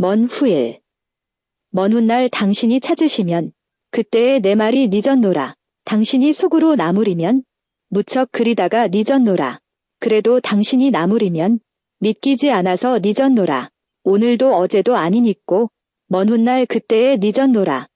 먼 후일. 먼 훗날 당신이 찾으시면 그때의 내 말이 늦었노라. 당신이 속으로 나무리면 무척 그리다가 늦었노라. 그래도 당신이 나무리면 믿기지 않아서 늦었노라. 오늘도 어제도 아니니꼬 먼 훗날 그때에 늦었노라.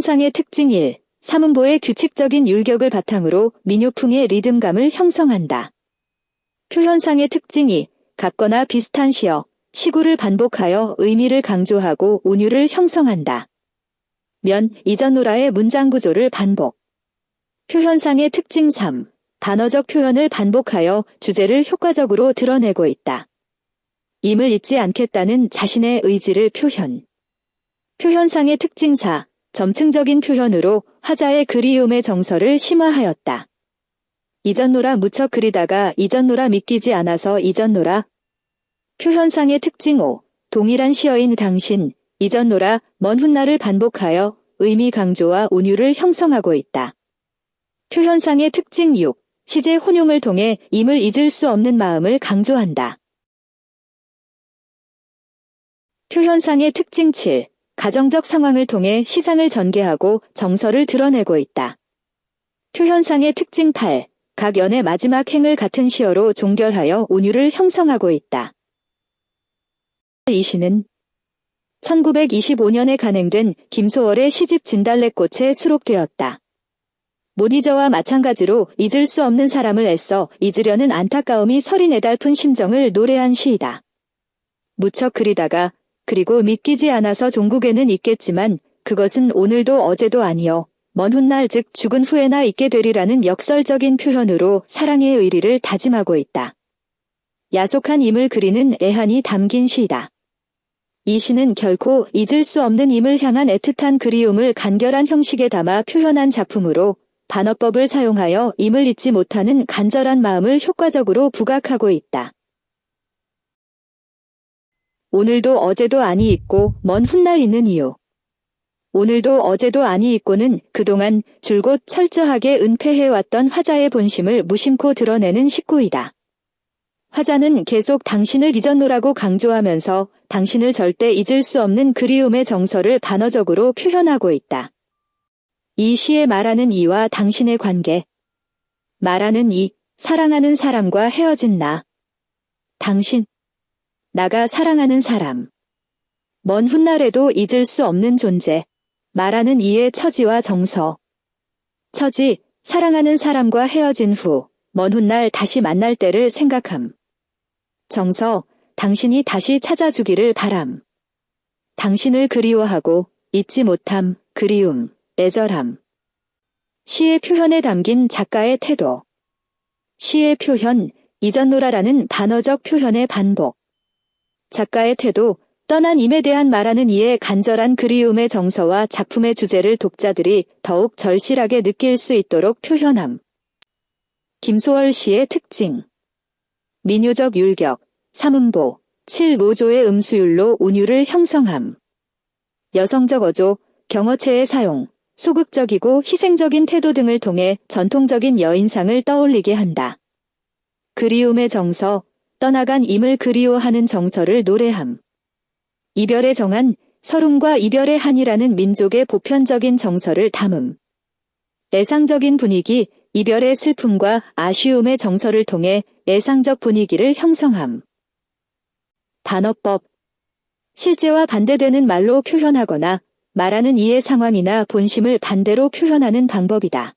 현상의 특징 1. 사문보의 규칙적인 율격을 바탕으로 민요풍의 리듬감을 형성한다. 표현상의 특징 2. 같거나 비슷한 시어, 시구를 반복하여 의미를 강조하고 온유를 형성한다. 면, 이전 노라의 문장 구조를 반복. 표현상의 특징 3. 단어적 표현을 반복하여 주제를 효과적으로 드러내고 있다. 임을 잊지 않겠다는 자신의 의지를 표현. 표현상의 특징 4. 점층적인 표현으로 화자의 그리움의 정서를 심화하였다. 이전노라 무척 그리다가 이전노라 믿기지 않아서 이전노라. 표현상의 특징 5. 동일한 시어인 당신, 이전노라, 먼 훗날을 반복하여 의미 강조와 온유를 형성하고 있다. 표현상의 특징 6. 시제 혼용을 통해 임을 잊을 수 없는 마음을 강조한다. 표현상의 특징 7. 가정적 상황을 통해 시상을 전개하고 정서를 드러내고 있다. 표현상의 특징 8. 각 연의 마지막 행을 같은 시어로 종결하여 온유를 형성하고 있다. 이 시는 1925년에 간행된 김소월의 시집 진달래꽃에 수록되었다. 모니저와 마찬가지로 잊을 수 없는 사람을 애써 잊으려는 안타까움이 서리 내달픈 심정을 노래한 시이다. 무척 그리다가 그리고 믿기지 않아서 종국에는 있겠지만 그것은 오늘도 어제도 아니요. 먼 훗날 즉 죽은 후에나 있게 되리라는 역설적인 표현으로 사랑의 의리를 다짐하고 있다. 야속한 임을 그리는 애한이 담긴 시이다. 이 시는 결코 잊을 수 없는 임을 향한 애틋한 그리움을 간결한 형식에 담아 표현한 작품으로 반어법을 사용하여 임을 잊지 못하는 간절한 마음을 효과적으로 부각하고 있다. 오늘도 어제도 아니 있고 먼 훗날 있는 이유. 오늘도 어제도 아니 있고는 그동안 줄곧 철저하게 은폐해왔던 화자의 본심을 무심코 드러내는 식구이다. 화자는 계속 당신을 잊었노라고 강조하면서 당신을 절대 잊을 수 없는 그리움의 정서를 반어적으로 표현하고 있다. 이 시에 말하는 이와 당신의 관계. 말하는 이, 사랑하는 사람과 헤어진 나. 당신. 나가 사랑하는 사람. 먼 훗날에도 잊을 수 없는 존재. 말하는 이의 처지와 정서. 처지, 사랑하는 사람과 헤어진 후, 먼 훗날 다시 만날 때를 생각함. 정서, 당신이 다시 찾아주기를 바람. 당신을 그리워하고 잊지 못함, 그리움, 애절함. 시의 표현에 담긴 작가의 태도. 시의 표현, 이전노라라는 반어적 표현의 반복. 작가의 태도, 떠난 임에 대한 말하는 이의 간절한 그리움의 정서와 작품의 주제를 독자들이 더욱 절실하게 느낄 수 있도록 표현함. 김소월 시의 특징. 민요적 율격, 삼음보, 7모조의 음수율로 운율을 형성함. 여성적 어조, 경어체의 사용, 소극적이고 희생적인 태도 등을 통해 전통적인 여인상을 떠올리게 한다. 그리움의 정서, 떠나간 임을 그리워하는 정서를 노래함. 이별에 정한 서름과 이별의 한이라는 민족의 보편적인 정서를 담음. 애상적인 분위기, 이별의 슬픔과 아쉬움의 정서를 통해 애상적 분위기를 형성함. 반어법. 실제와 반대되는 말로 표현하거나 말하는 이의 상황이나 본심을 반대로 표현하는 방법이다.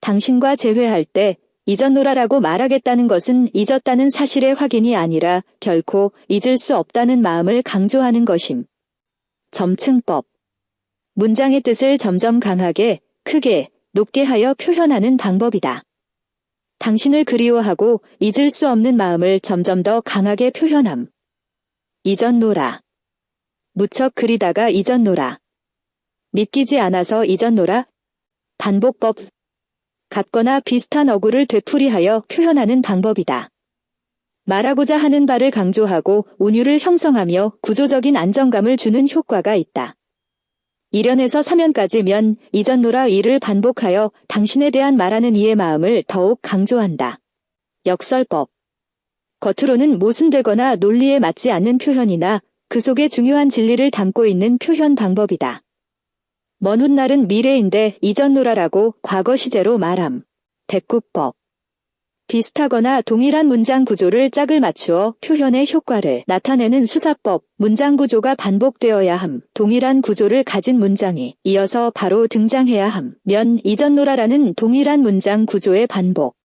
당신과 재회할 때 잊었노라라고 말하겠다는 것은 잊었다는 사실의 확인이 아니라 결코 잊을 수 없다는 마음을 강조하는 것임. 점층법. 문장의 뜻을 점점 강하게, 크게, 높게 하여 표현하는 방법이다. 당신을 그리워하고 잊을 수 없는 마음을 점점 더 강하게 표현함. 잊었노라. 무척 그리다가 잊었노라. 믿기지 않아서 잊었노라. 반복법. 같거나 비슷한 어구를 되풀이하여 표현하는 방법이다. 말하고자 하는 바를 강조하고 운율을 형성하며 구조적인 안정감을 주는 효과가 있다. 1년에서 3년까지 면 이전노라 이를 반복하여 당신에 대한 말하는 이의 마음을 더욱 강조한다. 역설법. 겉으로는 모순되거나 논리에 맞지 않는 표현이나 그 속에 중요한 진리를 담고 있는 표현 방법이다. 먼 훗날은 미래인데 이전 노라라고 과거 시제로 말함. 대꾸법. 비슷하거나 동일한 문장 구조를 짝을 맞추어 표현의 효과를 나타내는 수사법, 문장 구조가 반복되어야 함, 동일한 구조를 가진 문장이 이어서 바로 등장해야 함, 면 이전노라라는 동일한 문장 구조의 반복.